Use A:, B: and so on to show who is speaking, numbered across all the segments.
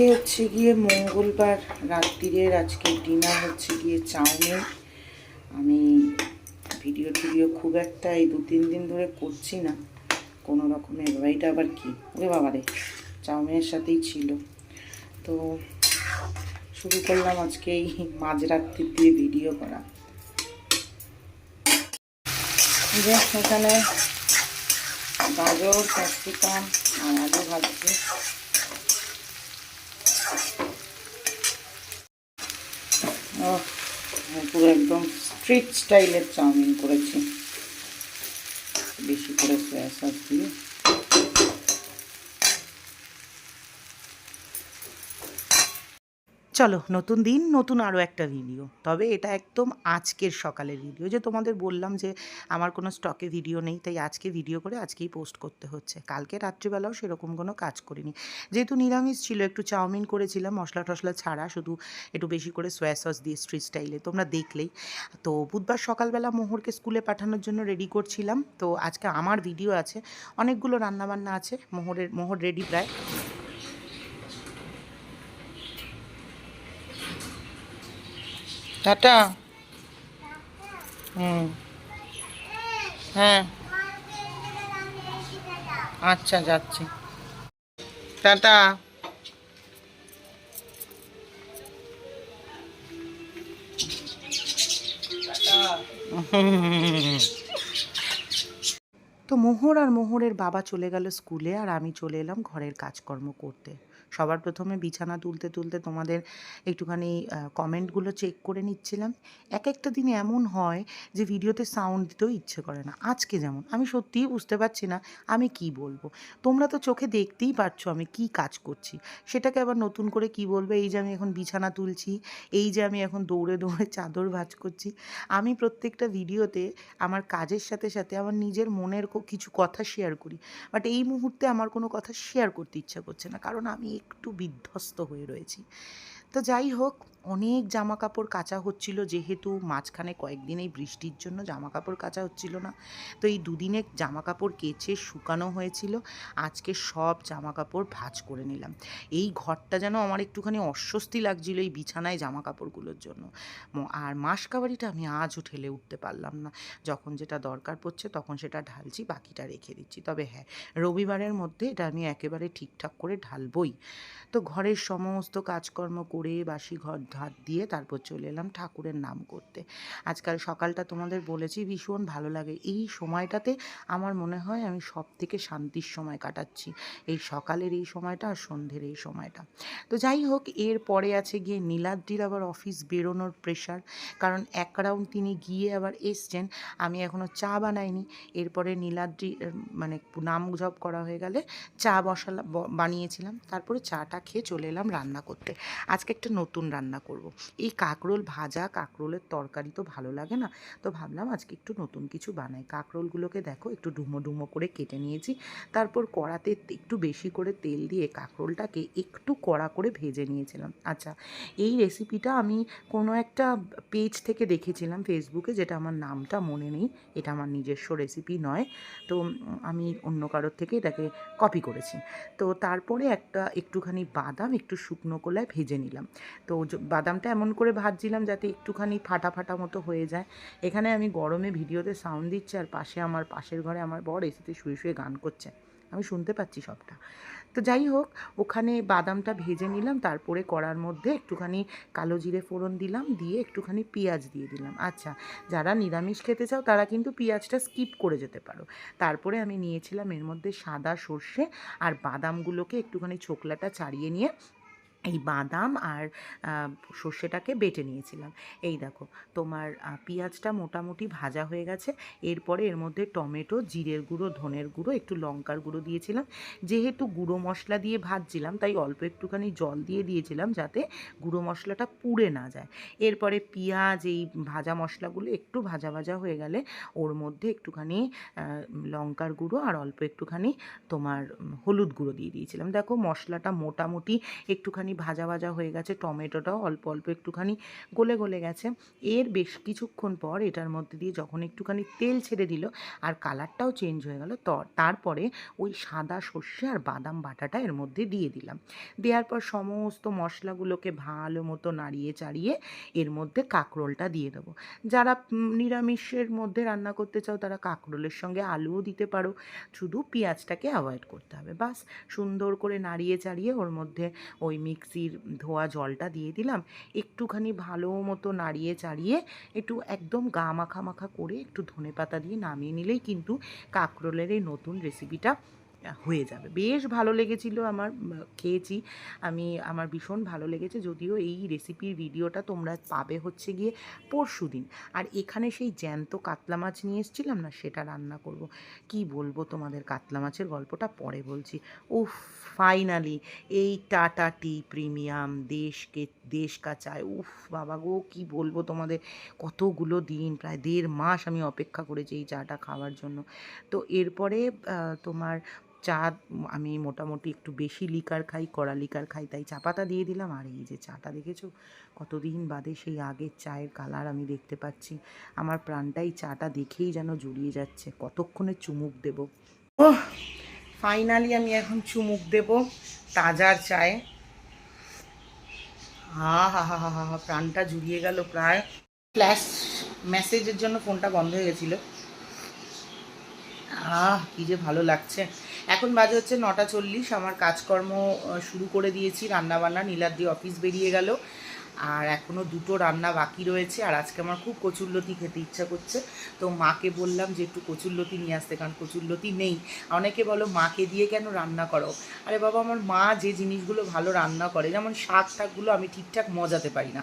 A: আজকে হচ্ছে গিয়ে মঙ্গলবার, রাত্রিরের আজকে ডিনার হচ্ছে গিয়ে চাউমিন। আমি ভিডিও টিডিও খুব একটা এই দু তিন দিন ধরে করছি না। কোনো রকমের এটা আবার কি? ওরে বাবা রে, চাউমিনের সাথেই ছিল। তো শুরু করলাম আজকে এই মাঝরাত্রি দিয়ে ভিডিও করা। যে এখানে গাজর, ক্যাপসিকাম, আর আলু ভাজছি ও পুরো একদম স্ট্রিট স্টাইলের চাউমিন করেছি। বেশি করে সয়া সস দিয়ে চলো, নতুন দিন, নতুন আরও একটা ভিডিও তবে এটা একদম আজকের সকালের ভিডিও যে তোমাদের বললাম যে আমার কোনো স্টকে ভিডিও নেই, তাই আজকে ভিডিও করে আজকেই পোস্ট করতে হচ্ছে। কালকে রাত্রিবেলাও সেরকম কোনো কাজ করিনি। যেহেতু নিরামিষ ছিল, একটু চাউমিন করেছিলাম, মশলা টশলা ছাড়া, শুধু একটু বেশি করে সোয়া সস দিয়ে স্ট্রিট স্টাইলে তোমরা দেখলেই। তো বুধবার সকালবেলা মোহরকে স্কুলে পাঠানোর জন্য রেডি করছিলাম। তো আজকে আমার ভিডিও আছে, অনেকগুলো রান্নাবান্না আছে, মোহরের, মোহর রেডি প্রায়। টাটা। হুম। হ্যাঁ। আচ্ছা যাচ্ছি। টাটা। তো মোহর আর মোহরের বাবা চলে গেল স্কুলে আর আমি চলে এলাম ঘরের কাজকর্ম করতে। সবার প্রথমে বিছানা তুলতে তুলতে তোমাদের একটুখানি কমেন্টগুলো চেক করে নিচ্ছিলাম। এক একটা দিন এমন হয় যে ভিডিওতে সাউন্ড দিতেও ইচ্ছে করে না। আজকে যেমন, আমি সত্যিই বুঝতে পারছি না আমি কি বলব। তোমরা তো চোখে দেখতেই পারছ আমি কি কাজ করছি। সেটাকে আবার নতুন করে কি বলব? এই যে আমি এখন বিছানা তুলছি, এই যে আমি এখন দৌড়ে দৌড়ে চাদর ভাজ করছি। আমি প্রত্যেকটা ভিডিওতে আমার কাজের সাথে সাথে আমার নিজের মনের কিছু কথা শেয়ার করি। বাট এই মুহূর্তে আমার কোনো কথা শেয়ার করতে ইচ্ছা করছে না। কারণ আমি একটু বিধ্বস্ত হয়ে রয়েছি। তো যাই হোক অনেক জামা কাপড় কাচা হচ্ছিল, যেহেতু মাঝখানে কয়েকদিন এই বৃষ্টির জন্য জামা কাপড় কাচা হচ্ছিল না। তো এই দুদিনে জামা কাপড় কেচে শুকানো হয়েছিল। আজকে সব জামা কাপড় ভাঁজ করে নিলাম। এই ঘরটা যেন আমার একটুখানি অস্বস্তি লাগছিল এই বিছানায় জামা কাপড়গুলোর জন্য আর মাসকাবারিটা আমি আজও ঠেলে উঠতে পারলাম না। যখন যেটা দরকার পড়ছে তখন সেটা ঢালছি, বাকিটা রেখে দিচ্ছি। তবে হ্যাঁ রবিবারের মধ্যে এটা আমি একেবারে ঠিকঠাক করে ঢালবই। তো ঘরের সমস্ত কাজকর্ম করে বাসি ঘর ধার দিয়ে তারপর চলে এলাম ঠাকুরের নাম করতে। আজকাল সকালটা তোমাদের বলেছি, ভীষণ ভালো লাগে। এই সময়টাতে আমার মনে হয় আমি সব থেকে শান্তির সময় কাটাচ্ছি। এই সকালের এই সময়টা আর সন্ধ্যের এই সময়টা। তো যাই হোক, এর পরে আছে গিয়ে নীলাদ্রির আবার অফিস বেরোনোর প্রেশার কারণ এক রাউন্ড তিনি গিয়ে আবার এসছেন, আমি এখনও চা বানাইনি। এরপরে নীলাদ্রি মানে নাম জপ করা হয়ে গেলে চা বসালাম বানিয়েছিলাম। তারপরে চাটা খেয়ে চলে এলাম রান্না করতে। আজকে একটা নতুন রান্না করব। এই কাঁকরোল ভাজা, কাঁকরোলের তরকারি তো ভালো লাগে না। তো ভাবলাম আজকে একটু নতুন কিছু বানাই। কাঁকরোলগুলোকে দেখো, একটু ডুমো ডুমো করে কেটে নিয়েছি। তারপর কড়াতে একটু বেশি করে তেল দিয়ে কাঁকরোলটাকে একটু কড়া করে ভেজে নিয়েছিলাম। আচ্ছা এই রেসিপিটা আমি কোনো একটা পেজ থেকে দেখেছিলাম ফেসবুকে, যেটা আমার নামটা মনে নেই। এটা আমার নিজস্ব রেসিপি নয়। তো আমি অন্য কারোর থেকে এটাকে কপি করেছি। তো তারপরে একটা একটুখানি বাদাম একটু শুকনো কলায় ভেজে নিলাম। তো বাদামটা এমন করে ভাজছিলাম যাতে একটুখানি ফাটা ফাটা মতো হয়ে যায়। এখানে আমি গরমে ভিডিওতে সাউন্ড দিচ্ছি আর পাশে আমার পাশের ঘরে আমার বর এসিতে শুয়ে শুয়ে গান করছে। আমি শুনতে পাচ্ছি সবটা। তো যাই হোক, ওখানে বাদামটা ভেজে নিলাম, তারপরে কড়ার মধ্যে একটুখানি কালো জিরে ফোড়ন দিলাম, দিয়ে একটুখানি পেঁয়াজ দিয়ে দিলাম। আচ্ছা যারা নিরামিষ খেতে চাও তারা কিন্তু পেঁয়াজটা স্কিপ করে যেতে পারো। তারপরে আমি নিয়েছিলাম এর মধ্যে সাদা সর্ষে আর বাদামগুলোকে একটুখানি ছোকলাটা ছাড়িয়ে নিয়ে এই বাদাম আর সর্ষেটাকে বেটে নিয়েছিলাম। এই দেখো, তোমার পেঁয়াজটা মোটামুটি ভাজা হয়ে গেছে। এরপরে এর মধ্যে টমেটো, জিরের গুঁড়ো, ধনের গুঁড়ো, একটু লঙ্কার গুঁড়ো দিয়েছিলাম। যেহেতু গুঁড়ো মশলা দিয়ে ভাজছিলাম, তাই অল্প একটুখানি জল দিয়ে দিয়েছিলাম যাতে গুঁড়ো মশলাটা পুড়ে না যায়। এরপরে পেঁয়াজ, এই ভাজা মশলাগুলো একটু ভাজা ভাজা হয়ে গেলে ওর মধ্যে একটুখানি লঙ্কার গুঁড়ো আর অল্প একটুখানি তোমার হলুদ গুঁড়ো দিয়ে দিয়েছিলাম। দেখো, মশলাটা মোটামুটি একটুখানি ভাজা ভাজা হয়ে গেছে, টমেটোটাও অল্প অল্প একটুখানি গলে গলে গেছে। এর বেশ কিছুক্ষণ পর এটার মধ্যে দিয়ে যখন একটুখানি তেল ছেড়ে দিল আর কালারটাও চেঞ্জ হয়ে গেল তারপরে ওই সাদা সর্ষে আর বাদাম বাটাটা এর মধ্যে দিয়ে দিলাম। দেওয়ার পর সমস্ত মশলাগুলোকে ভালো মতো নাড়িয়ে চাড়িয়ে এর মধ্যে কাঁকরোলটা দিয়ে দেবো। যারা নিরামিষের মধ্যে রান্না করতে চাও তারা কাঁকরোলের সঙ্গে আলুও দিতে পারো, শুধু পেঁয়াজটাকে অ্যাভয়েড করতে হবে। বাস সুন্দর করে নাড়িয়ে চাড়িয়ে ওর মধ্যে ওই মিক্সির ধোয়া জলটা দিয়ে দিলাম। একটুখানি ভালো মতো নাড়িয়ে চাড়িয়ে একটু একদম গা মাখা মাখা করে একটু ধনে পাতা দিয়ে নামিয়ে নিলেই কিন্তু কাঁকরোলের এই নতুন রেসিপিটা হয়ে যাবে। বেশ ভালো লেগেছিল আমার খেয়েছি। আমি, আমার ভীষণ ভালো লেগেছে। যদিও এই রেসিপির ভিডিওটা তোমরা পাবে হচ্ছে গিয়ে পরশু দিন। আর এখানে সেই জ্যান্ত কাতলা মাছ নিয়ে এসেছিলাম না, সেটা রান্না করব। কি বলব তোমাদের কাতলা মাছের গল্পটা পরে বলছি। উফ ফাইনালি এই টাটা টি প্রিমিয়াম দেশকে দেশ কা চায়। উফ, বাবা গো, কী বলব তোমাদের? কতগুলো দিন, প্রায় দেড় মাস আমি অপেক্ষা করেছি এই চাটা খাওয়ার জন্য। তো এরপরে তোমার চা আমি মোটামুটি একটু বেশি লিকার খাই, কড়া লিকার খাই, তাই চা পাতা দিয়ে দিলাম। আর এই যে চাটা দেখেছ? কতদিন বাদে সেই আগের চায়ের কালার আমি দেখতে পাচ্ছি। আমার প্রাণটাই চাটা দেখেই যেন জুড়িয়ে যাচ্ছে। কতক্ষণে চুমুক দেব? ও ফাইনালি আমি এখন চুমুক দেব তাজার চায়ে। হা হা হা হা হা, প্রাণটা জুড়িয়ে গেল প্রায়। ফ্ল্যাশ মেসেজের জন্য ফোনটা বন্ধ হয়ে গেছিল। আহ, কি যে ভালো লাগছে। এখন বাজে হচ্ছে নটা চল্লিশ, আমার কাজকর্ম শুরু করে দিয়েছি, রান্নাবান্না, নীলাদ্রি অফিস বেরিয়ে গেল। আর এখনও দুটো রান্না বাকি রয়েছে, আর আজকে আমার খুব কচুরলতি খেতে ইচ্ছা করছে। তো মাকে বললাম যে একটু কচুরলতি নিয়ে আসতে, কারণ কচুরলতি নেই। অনেকে বলো, মাকে দিয়ে কেন রান্না করো? আরে বাবা, আমার মা যে জিনিসগুলো ভালো রান্না করে, যেমন শাক শাকগুলো আমি ঠিকঠাক মজাতে পারি না।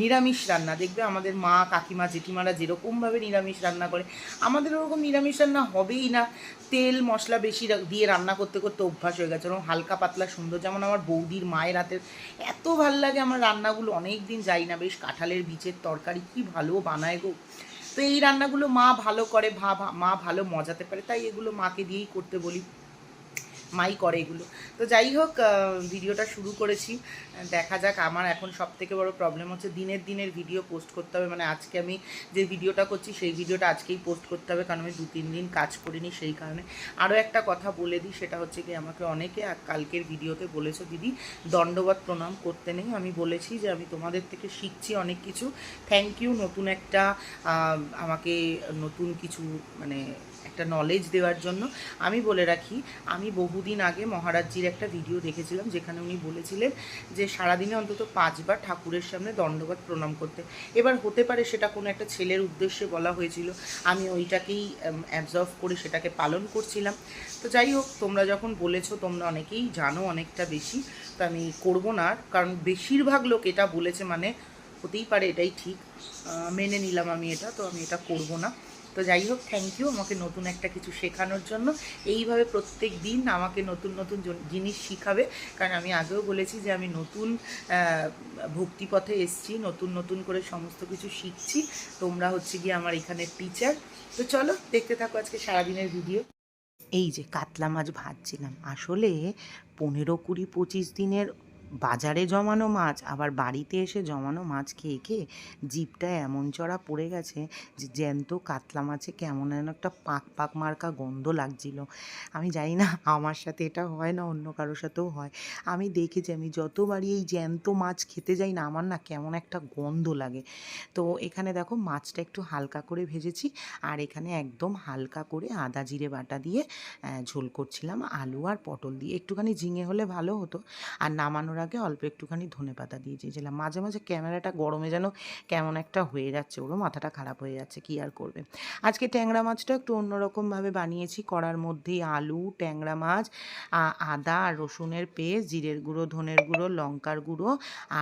A: নিরামিষ রান্না, দেখবে আমাদের মা, কাকিমা, জেঠিমারা যেরকমভাবে নিরামিষ রান্না করে, আমাদের ওরকম নিরামিষ রান্না হবেই না। তেল, মশলা বেশি দিয়ে রান্না করতে করতে অভ্যাস হয়ে গেছে, ওরকম হালকা পাতলা সুন্দর, যেমন আমার বৌদির মায়ের হাতের এত ভালো লাগে আমার রান্নাগুলো, অনেক দিন যাই না, বেশ কাঁঠালের বীজের তরকারি কি ভালো বানায় গো। তো এই রান্নাগুলো মা ভালো করে ভা- মা ভালো মজাতে পারে, তাই এগুলো মাকে দিয়েই করতে বলি। মাই করে এগুলো। তো যাই হোক ভিডিওটা শুরু করেছি। দেখা যাক, আমার এখন সব থেকে বড় প্রবলেম হচ্ছে দিনের দিনের ভিডিও পোস্ট করতে হবে। মানে আজকে আমি যে ভিডিওটা করছি, সেই ভিডিওটা আজকেই পোস্ট করতে হবে। কারণ আমি দু তিন দিন কাজ করিনি সেই কারণে। আরও একটা কথা বলে দিই, সেটা হচ্ছে কি, আমাকে অনেকে কালকের ভিডিওতে বলেছ, দিদি দণ্ডবাদ প্রণাম করতে নেই। আমি বলেছি যে, আমি তোমাদের থেকে শিখছি অনেক কিছু। থ্যাংক ইউ নতুন একটা আমাকে নতুন কিছু মানে একটা নলেজ দেওয়ার জন্য। আমি বলে রাখি, আমি বহুদিন আগে মহারাজজির একটা ভিডিও দেখেছিলাম, যেখানে উনি বলেছিলেন যে, সারাদিনে অন্তত পাঁচবার ঠাকুরের সামনে দণ্ডবাদ প্রণাম করতে। এবার হতে পারে সেটা কোনো একটা ছেলের উদ্দেশ্যে বলা হয়েছিল। আমি ওইটাকেই অ্যাবজর্ভ করে সেটাকে পালন করছিলাম। তো যাই হোক, তোমরা যখন বলেছ, তোমরা অনেকেই জানো অনেকটা বেশি। তো আমি করব না কারণ বেশিরভাগ লোক এটা বলেছে মানে হতেই পারে এটাই ঠিক। মেনে নিলাম আমি এটা, তো আমি এটা করব না। তো যাই হোক থ্যাংক ইউ আমাকে নতুন একটা কিছু শেখানোর জন্য। এইভাবে প্রত্যেক দিন আমাকে নতুন নতুন জিনিস শিখাবে। কারণ আমি আগেও বলেছি যে আমি নতুন ভক্তিপথে এসছি, নতুন নতুন করে সমস্ত কিছু শিখছি। তোমরা হচ্ছে গিয়ে আমার এখানে টিচার তো চলো, দেখতে থাকো আজকে সারাদিনের ভিডিও এই যে কাতলা মাছ ভাজছিলাম, আসলে পনেরো কুড়ি পঁচিশ দিনের বাজারে জমানো মাছ, আবার বাড়িতে এসে জমানো মাছ খেয়ে খেয়ে জিভটা এমন চড়া পড়ে গেছে যে জ্যান্ত কাতলা মাছে কেমন যেন একটা পাক পাক মার্কা গন্ধ লাগছিল। আমি জানি না আমার সাথে এটা হয় না, অন্য কারোর সাথেও হয়। আমি দেখেছি আমি যতবারই এই জ্যান্ত মাছ খেতে যাই না, আমার না কেমন একটা গন্ধ লাগে। তো এখানে দেখো মাছটা একটু হালকা করে ভেজেছি আর এখানে একদম হালকা করে আদা, জিরে বাটা দিয়ে ঝোল করছিলাম আলু আর পটল দিয়ে। একটুখানি ঝিঙে হলে ভালো হতো। আর নামানোর আগে অল্প একটুখানি ধনে পাতা দিয়ে দিয়েছিলাম মাঝে মাঝে ক্যামেরাটা গরমে যেন কেমন একটা হয়ে যাচ্ছে, ওরও মাথাটা খারাপ হয়ে যাচ্ছে, কি আর করবে? আজকে ট্যাংরা মাছটা একটু অন্যরকমভাবে বানিয়েছি, কড়ার মধ্যেই আলু, ট্যাংরা মাছ আদা আর রসুনের পেস্ট, জিরের গুঁড়ো, ধনের গুঁড়ো, লঙ্কার গুঁড়ো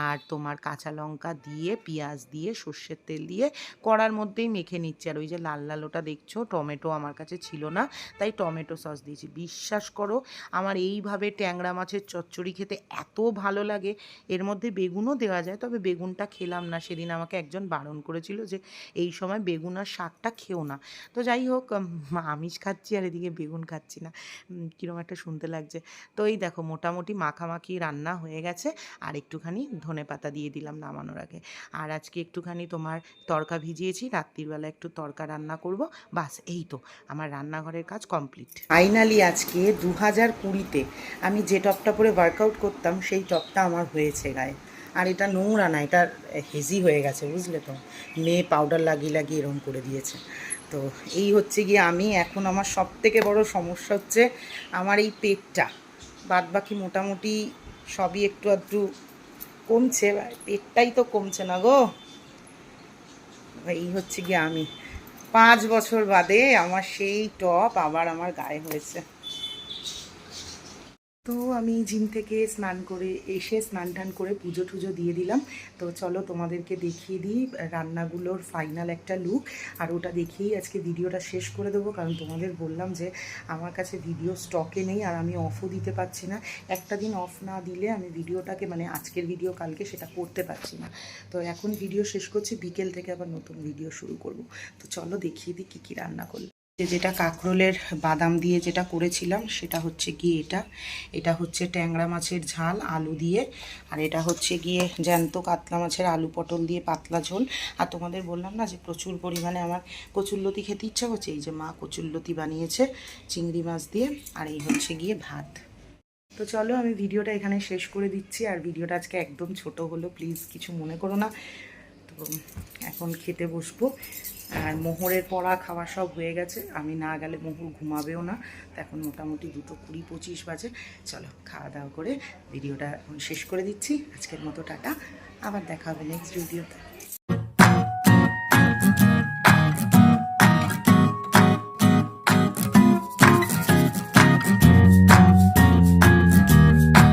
A: আর তোমার কাঁচা লঙ্কা দিয়ে, পেঁয়াজ দিয়ে, সর্ষের তেল দিয়ে কড়ার মধ্যেই মেখে নিচ্ছি। আর ওই যে লাল লাল ওটা দেখছ, টমেটো আমার কাছে ছিল না, তাই টমেটো সস দিয়েছি। বিশ্বাস করো, আমার এইভাবে ট্যাংরা মাছের চচ্চড়ি খেতে এত ভালো ভালো লাগে। এর মধ্যে বেগুনও দেওয়া যায়, তবে বেগুনটা খেলাম না। সেদিন আমাকে একজন বারণ করেছিল যে, এই সময় বেগুন আর শাকটা খেও না। তো যাই হোক আমিষ খাচ্ছি আর এদিকে বেগুন খাচ্ছি না। কিরম একটা শুনতে লাগছে। তো এই দেখো, মোটামুটি মাখামাখি রান্না হয়ে গেছে আর একটুখানি ধনে পাতা দিয়ে দিলাম নামানোর আগে। আর আজকে একটুখানি তোমার তরকা ভিজিয়েছি, রাত্রিবেলা একটু তরকা রান্না করব। বাস, এই তো, আমার রান্নাঘরের কাজ কমপ্লিট। ফাইনালি আজকে দু হাজার কুড়িতে আমি যে টপটা পরে ওয়ার্কআউট করতাম, সেই টপটা আমার হয়েছে গায়ে। আর এটা নোংরা না, এটা হেজি হয়ে গেছে, বুঝলে তো? মেয়ে পাউডার লাগিয়ে লাগিয়ে এরম করে দিয়েছে। তো এই হচ্ছে গিয়ে আমি, এখন আমার সব থেকে বড় সমস্যা হচ্ছে আমার এই পেটটা। বাদ বাকি মোটামুটি সবই একটু আধটু কমছে, পেটটাই তো কমছে না গো। এই হচ্ছে গিয়ে আমি। পাঁচ বছর বাদে আমার সেই টপ আবার আমার গায়ে হয়েছে। তো আমি জিম থেকে স্নান করে এসে স্নান টান করে পুজো টুজো দিয়ে দিলাম। তো চলো তোমাদেরকে দেখিয়ে দিই রান্নাগুলোর ফাইনাল একটা লুক আর ওটা দেখিয়েই আজকে ভিডিওটা শেষ করে দেবো, কারণ তোমাদের বললাম যে আমার কাছে ভিডিও স্টকে নেই আর আমি অফও দিতে পারছি না। একটা দিন অফ না দিলে আমি ভিডিওটাকে মানে আজকের ভিডিও কালকে সেটা করতে পারছি না। তো এখন ভিডিও শেষ করছি, বিকেল থেকে আবার নতুন ভিডিও শুরু করব। তো চলো দেখিয়ে দিই কী কী রান্না করলাম। যে যেটা কাঁকরোলের বাদাম দিয়ে যেটা করেছিলাম, সেটা হচ্ছে গিয়ে এটা। এটা হচ্ছে ট্যাংরা মাছের ঝাল, আলু দিয়ে। আর এটা হচ্ছে গিয়ে জ্যান্ত কাতলা মাছের আলু পটল দিয়ে পাতলা ঝোল। আর তোমাদের বললাম না যে প্রচুর পরিমাণে আমার কচুরলতি খেতে ইচ্ছা করছে? এই যে মা কচুরলতি বানিয়েছে চিংড়ি মাছ দিয়ে, আর এই হচ্ছে গিয়ে ভাত। তো চলো, আমি ভিডিওটা এখানে শেষ করে দিচ্ছি। আর ভিডিওটা আজকে একদম ছোট হলো, প্লিজ কিছু মনে করো না। তো এখন খেতে বসবো। আর মোহরের পড়া, খাওয়া সব হয়ে গেছে। আমি না গেলে মোহর ঘুমাবেও না। এখন মোটামুটি দুটো কুড়ি পঁচিশ বাজে। চলো, খাওয়া দাওয়া করে ভিডিওটা এখন শেষ করে দিচ্ছি। আজকের মতো টাটা। আবার দেখা হবে নেক্সট ভিডিওতে